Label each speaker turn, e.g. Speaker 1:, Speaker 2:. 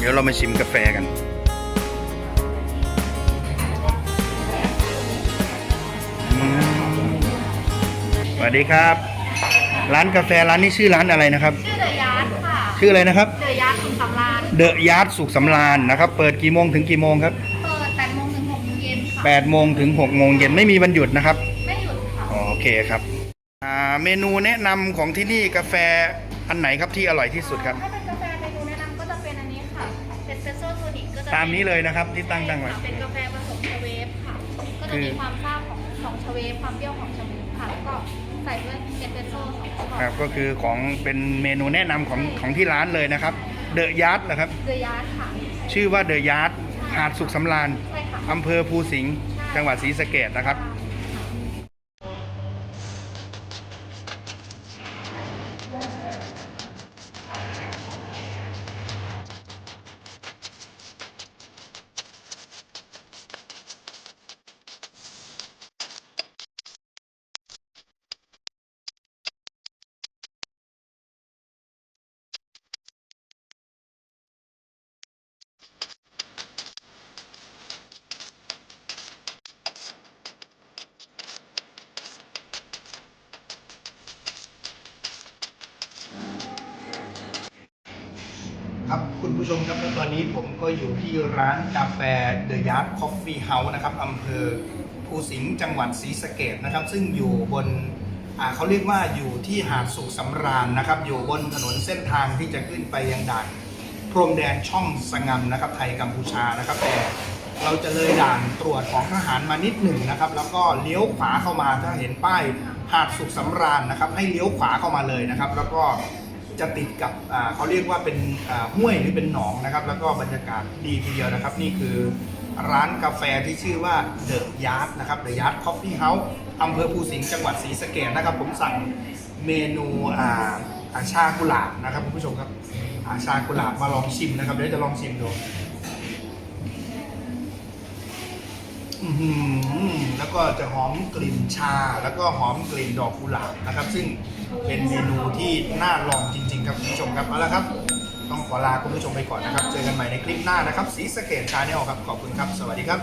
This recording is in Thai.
Speaker 1: เดี๋ยวเรามาชิมกาแฟกันอืมสวัสดีครับ ร้านกาแฟร้านนี้ชื่อร้านอะไรนะครับ
Speaker 2: ชื่อเดอะยาร์ดค่ะ
Speaker 1: ชื่ออะไรนะครับ
Speaker 2: เดอะยาร์ดคุณสำราญ
Speaker 1: เดอะยาร์ดสุขสำราญนะครับ เปิดกี่โมงถึงกี่โมงครับ
Speaker 2: เปิด8โมงถึง6โมงเย็นค่ะ
Speaker 1: 8โมงถึง6โมงเย็นไม่มีวันหยุดนะครับ
Speaker 2: ไม่หยุดค่ะ
Speaker 1: โอเคครับ อ่า เมนูแนะนำของที่นี่กาแฟอันไหนครับที่อร่อยที่สุดครับ ตามนี้เลยนะครับที่ตั้งตั้งไว้
Speaker 2: ใช่ค่ะเป็นกาแฟผสมชาเวฟค่ะ ก็จะมีความซ่าของของชาเวฟความเปรี้ยวของชาเวฟค่ะแล้วก็ใส่ด้วยเอสเปรสโซ่สองช็อต
Speaker 1: ครับก็คือของเป็นเมนูแนะนำของของที่ร้านเลยนะครับ เดอะยาร์ดนะครับ
Speaker 2: เดอะยาร์ดค่ะ
Speaker 1: ชื่อว่าเดอะยาร์ดหาดสุขสำราญ
Speaker 2: ใช่ค่ะ
Speaker 1: อำเภอภูสิงห์จังหวัดศรีสะเกดนะครับ ครับคุณผู้ชมครับตอนนี้ผมก็อยู่ที่ร้านกาแฟ The Yard Coffee House นะครับอำเภอภูสิงห์จังหวัดศรีสะเกดนะครับ ซึ่งอยู่บนเขาเรียกว่าอยู่ที่หาดสุขสำราญนะครับ อยู่บนถนนเส้นทางที่จะขึ้นไปยังด่านพรมแดนช่องสงมนะครับ ไทยกัมพูชานะครับ แต่เราจะเลยด่านตรวจของทหารมานิดหนึ่งนะครับ แล้วก็เลี้ยวขวาเข้ามาถ้าเห็นป้ายหาดสุขสำราญนะครับ ให้เลี้ยวขวาเข้ามาเลยนะครับ แล้วก็ จะติดกับเขาเรียกว่าเป็นห้วยหรือเป็นหนองนะครับ แล้วก็บรรยากาศดีทีเดียวนะครับ นี่คือร้านกาแฟที่ชื่อว่าเดอะยาร์ดนะครับเดอะยาร์ดคอฟฟี่เฮาส์อำเภอภูสิงห์จังหวัดศรีสะเกดนะครับ ผมสั่งเมนูอาชากุหลาบนะครับคุณผู้ชมครับอาชากุหลาบมาลองชิมนะครับเดี๋ยวจะลองชิมดูอื้อหือ แล้วก็จะหอมกลิ่นชา แล้วก็หอมกลิ่นดอกกุหลาบนะครับ ซึ่งเป็นเมนูที่น่าลองจริง ๆ ครับคุณผู้ชมครับเอาละครับ ต้องขอลาคุณผู้ชมไปก่อนนะครับ เจอกันใหม่ในคลิปหน้านะครับสีสะเกตชาแนลครับขอบคุณครับ สวัสดีครับ